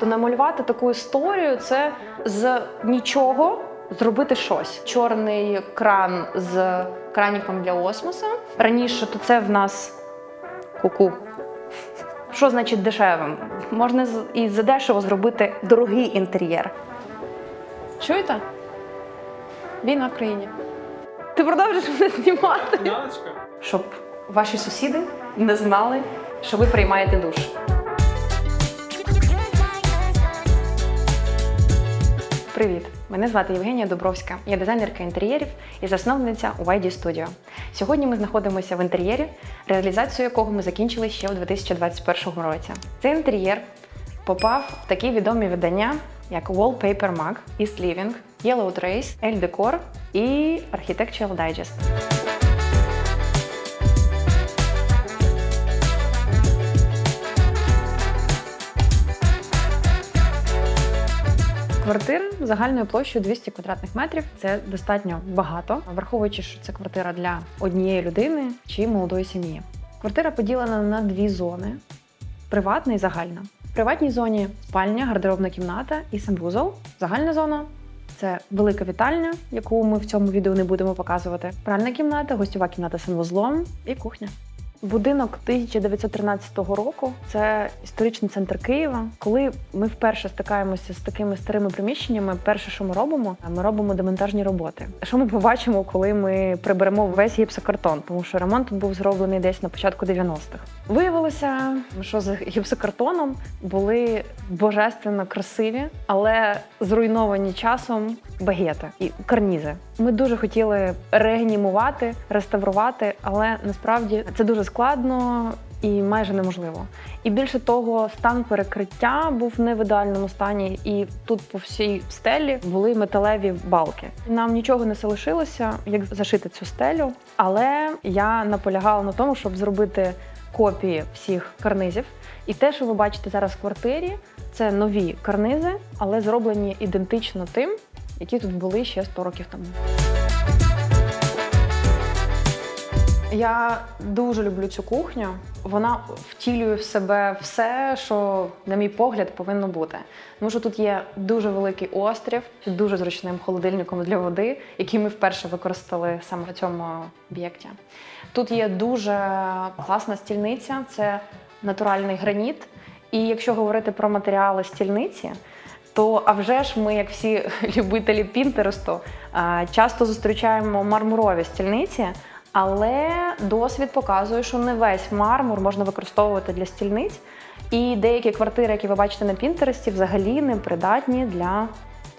То намалювати таку історію це з нічого зробити щось. Чорний кран з краніком для осмоса. Раніше то це в нас куку. Що значить дешевим? Можна і за дешево зробити дорогий інтер'єр. Чуєте? Війна в країні. Ти продовжиш мене знімати? Щоб ваші сусіди не знали, що ви приймаєте душ. Привіт! Мене звати Євгенія Дубровська. Я дизайнерка інтер'єрів і засновниця YD Studio. Сьогодні ми знаходимося в інтер'єрі, реалізацію якого ми закінчили ще у 2021 році. Цей інтер'єр попав в такі відомі видання, як Wallpaper Mag, East Living, Yellow Trace, El Decor і Architectural Digest. Квартира загальною площею 200 квадратних метрів. Це достатньо багато, враховуючи, що це квартира для однієї людини чи молодої сім'ї. Квартира поділена на дві зони: приватна і загальна. В приватній зоні спальня, гардеробна кімната і санвузол. Загальна зона це велика вітальня, яку ми в цьому відео не будемо показувати. Пральна кімната, гостьова кімната з санвузлом і кухня. Будинок 1913 року це історичний центр Києва. Коли ми вперше стикаємося з такими старими приміщеннями, перше, що ми робимо, ми робимо демонтажні роботи. Що ми побачимо, коли ми приберемо весь гіпсокартон, тому що ремонт був зроблений десь на початку 90-х. Виявилося, що з гіпсокартоном були божественно красиві, але зруйновані часом багети і карнізи. Ми дуже хотіли реанімувати, реставрувати, але насправді це дуже складно і майже неможливо. І більше того, стан перекриття був не в ідеальному стані, і тут по всій стелі були металеві балки. Нам нічого не залишилося, як зашити цю стелю, але я наполягала на тому, щоб зробити копії всіх карнизів. І те, що ви бачите зараз в квартирі, це нові карнизи, але зроблені ідентично тим, які тут були ще 100 років тому. Я дуже люблю цю кухню. Вона втілює в себе все, що, на мій погляд, повинно бути. Тому що тут є дуже великий острів з дуже зручним холодильником для води, який ми вперше використали саме в цьому об'єкті. Тут є дуже класна стільниця, це натуральний граніт. І якщо говорити про матеріали стільниці, то а вже ж ми, як всі любителі Пінтересту, часто зустрічаємо мармурові стільниці. Але досвід показує, що не весь мармур можна використовувати для стільниць, і деякі квартири, які ви бачите на Пінтересті, взагалі не придатні для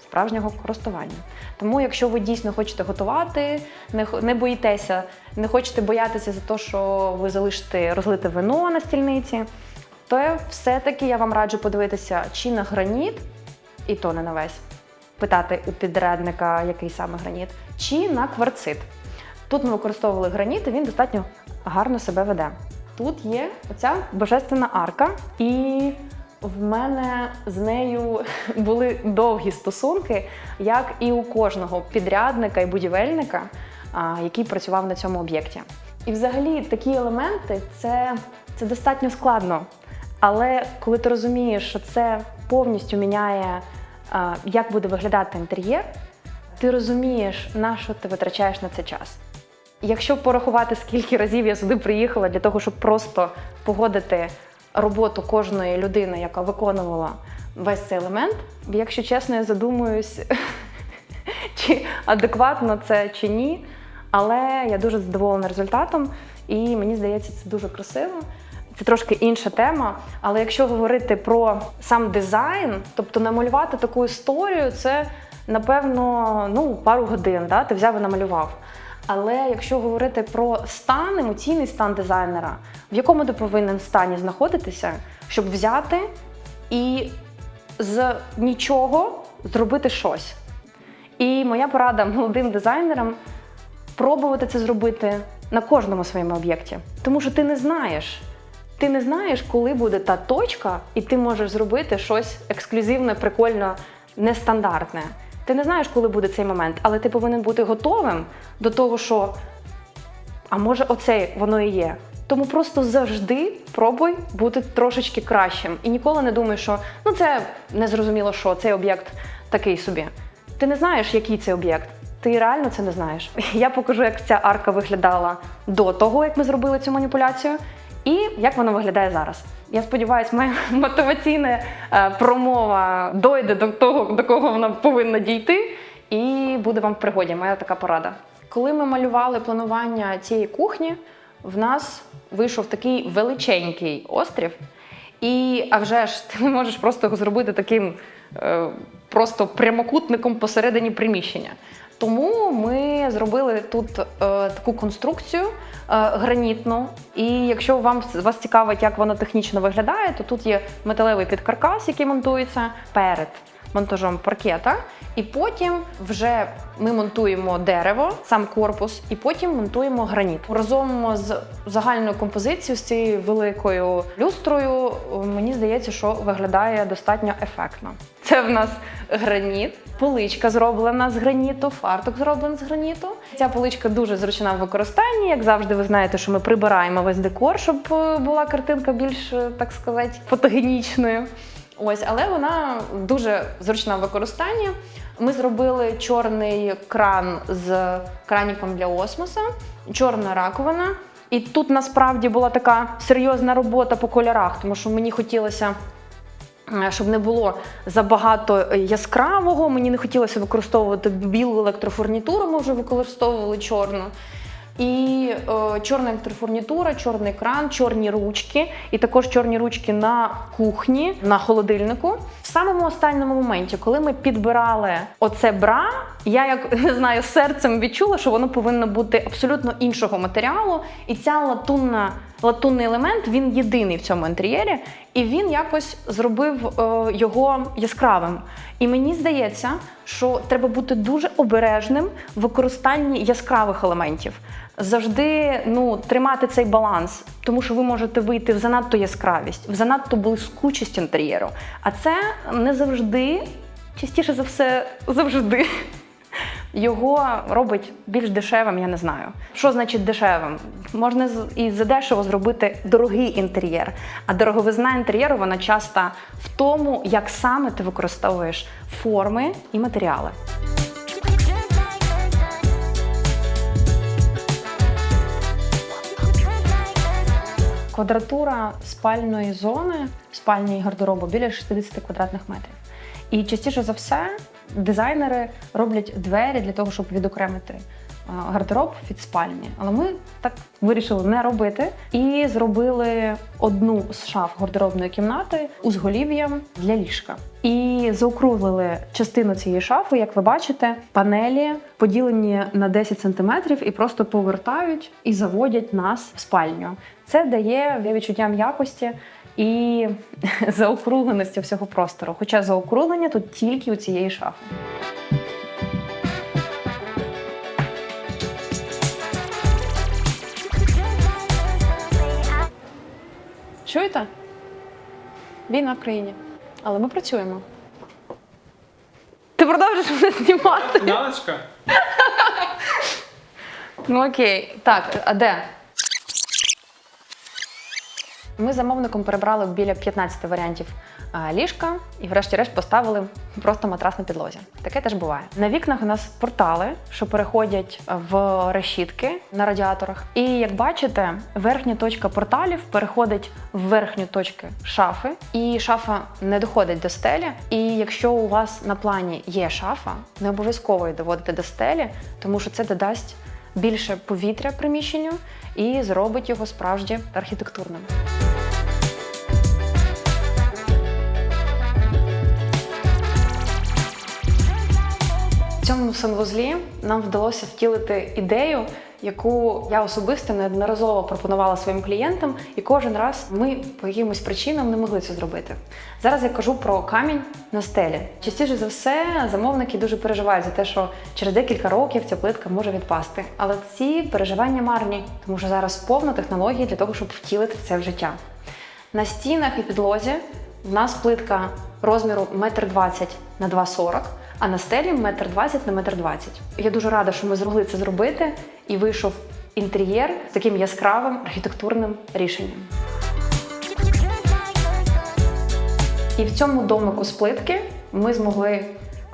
справжнього користування. Тому, якщо ви дійсно хочете готувати, не, не боїтеся, не хочете боятися за те, що ви залишите розлите вино на стільниці, то все-таки я вам раджу подивитися чи на граніт, і то не на весь, питати у підрядника, який саме граніт, чи на кварцит. Тут ми використовували граніт, і він достатньо гарно себе веде. Тут є оця божественна арка, і в мене з нею були довгі стосунки, як і у кожного підрядника і будівельника, який працював на цьому об'єкті. І взагалі такі елементи це, це достатньо складно. Але коли ти розумієш, що це повністю міняє, як буде виглядати інтер'єр, ти розумієш, на що ти витрачаєш на це час. Якщо порахувати, скільки разів я сюди приїхала для того, щоб просто погодити роботу кожної людини, яка виконувала весь цей елемент, якщо чесно, я задумуюсь, чи адекватно це чи ні. Але я дуже задоволена результатом, і мені здається, це дуже красиво. Це трошки інша тема. Але якщо говорити про сам дизайн, тобто намалювати таку історію, це напевно ну, пару годин. Да? Ти взяв і намалював. Але якщо говорити про стан, емоційний стан дизайнера, в якому ти повинен стані знаходитися, щоб взяти і з нічого зробити щось. І моя порада молодим дизайнерам пробувати це зробити на кожному своєму об'єкті. Тому що ти не знаєш. Ти не знаєш, коли буде та точка, і ти можеш зробити щось ексклюзивне, прикольно, нестандартне. Ти не знаєш, коли буде цей момент, але ти повинен бути готовим до того, що а може, оце воно і є. Тому просто завжди пробуй бути трошечки кращим. І ніколи не думай, що ну це незрозуміло, що цей об'єкт такий собі. Ти не знаєш, який це об'єкт. Ти реально це не знаєш. Я покажу, як ця арка виглядала до того, як ми зробили цю маніпуляцію, і як вона виглядає зараз. Я сподіваюся, моя мотиваційна е, промова дойде до того, до кого вона повинна дійти, і буде вам в пригоді. Моя така порада. Коли ми малювали планування цієї кухні, в нас вийшов такий величенький острів. І а вже ж ти не можеш просто зробити таким е, просто прямокутником посередині приміщення. Тому ми зробили тут е, таку конструкцію е, гранітну. І якщо вам вас цікавить, як вона технічно виглядає, то тут є металевий підкаркас, який монтується перед монтажом паркета. І потім вже ми монтуємо дерево, сам корпус, і потім монтуємо граніт. Разом з загальною композицією, з цією великою люстрою, мені здається, що виглядає достатньо ефектно. Це в нас граніт, поличка зроблена з граніту, фартук зроблений з граніту. Ця поличка дуже зручна в використанні. Як завжди, ви знаєте, що ми прибираємо весь декор, щоб е, була картинка більш, е, так сказати, фотогенічною. Ось, але вона дуже зручна в використанні. Ми зробили чорний кран з краніком для осмоса, чорна раковина. І тут насправді була така серйозна робота по кольорах, тому що мені хотілося. Е, Щоб не було забагато яскравого, мені не хотілося використовувати білу електрофурнітуру, ми вже використовували чорну. І е, чорна електрофурнітура, чорний кран, чорні ручки, і також чорні ручки на кухні, на холодильнику. В самому останньому моменті, коли ми підбирали оце бра, я як не знаю, серцем відчула, що воно повинно бути абсолютно іншого матеріалу. І ця латунна, латунний елемент він єдиний в цьому інтер'єрі, і він якось зробив е, його яскравим. І мені здається, що треба бути дуже обережним в використанні яскравих елементів. Завжди ну, тримати цей баланс, тому що ви можете вийти в занадто яскравість, в занадто блискучість інтер'єру. А це не завжди, частіше за все, завжди. Його робить більш дешевим, я не знаю. Що значить дешевим? Можна і за дешево зробити дорогий інтер'єр. А дороговизна інтер'єру вона часто в тому, як саме ти використовуєш форми і матеріали. Квадратура спальної зони, спальні гардеробу біля 60 квадратних метрів. І частіше за все дизайнери роблять двері для того, щоб відокремити е, гардероб від спальні. Але ми так вирішили не робити і зробили одну з шаф гардеробної кімнати узголів'ям для ліжка. І заокруглили частину цієї шафи, як ви бачите, панелі поділені на 10 см і просто повертають і заводять нас в спальню. Це дає відчуття м'якості і заокругленості всього простору. Хоча заокруглення тут тільки у цієї шафи. Чуєте? Війна в країні. Але ми працюємо. Ти продовжиш мене знімати? Яночка? Ну окей. Так, а де? Ми замовником перебрали біля 15 варіантів ліжка і, врешті-решт, поставили просто матрас на підлозі. Таке теж буває. На вікнах у нас портали, що переходять в решітки на радіаторах. І як бачите, верхня точка порталів переходить в верхню точку шафи, і шафа не доходить до стелі. І якщо у вас на плані є шафа, не обов'язково її доводити до стелі, тому що це додасть більше повітря приміщенню і зробить його справді архітектурним. Цьому санвузлі нам вдалося втілити ідею, яку я особисто неодноразово пропонувала своїм клієнтам, і кожен раз ми по якимось причинам не могли це зробити. Зараз я кажу про камінь на стелі. Частіше за все, замовники дуже переживають за те, що через декілька років ця плитка може відпасти. Але ці переживання марні, тому що зараз повно технологій для того, щоб втілити це в життя. На стінах і підлозі в нас плитка розміру 1,20 на 2,40, а на стелі 1,20 на 1,20 Я дуже рада, що ми змогли це зробити, і вийшов інтер'єр з таким яскравим архітектурним рішенням. І в цьому домику з плитки ми змогли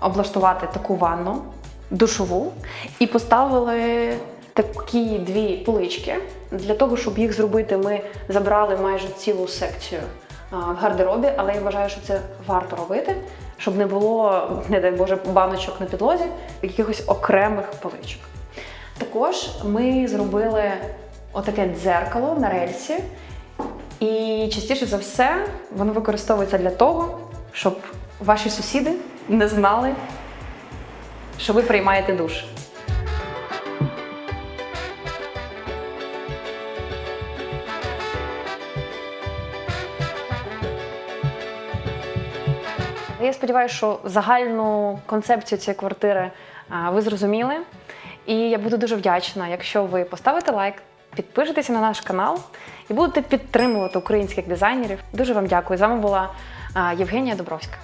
облаштувати таку ванну, душову, і поставили такі дві полички. Для того, щоб їх зробити, ми забрали майже цілу секцію в гардеробі, але я вважаю, що це варто робити, щоб не було, не дай Боже, баночок на підлозі, якихось окремих поличок. Також ми зробили отаке дзеркало на рельсі, і частіше за все воно використовується для того, щоб ваші сусіди не знали, що ви приймаєте душ. Сподіваюся, що загальну концепцію цієї квартири ви зрозуміли. І я буду дуже вдячна, якщо ви поставите лайк, підпишетеся на наш канал і будете підтримувати українських дизайнерів. Дуже вам дякую. З вами була Євгенія Добровська.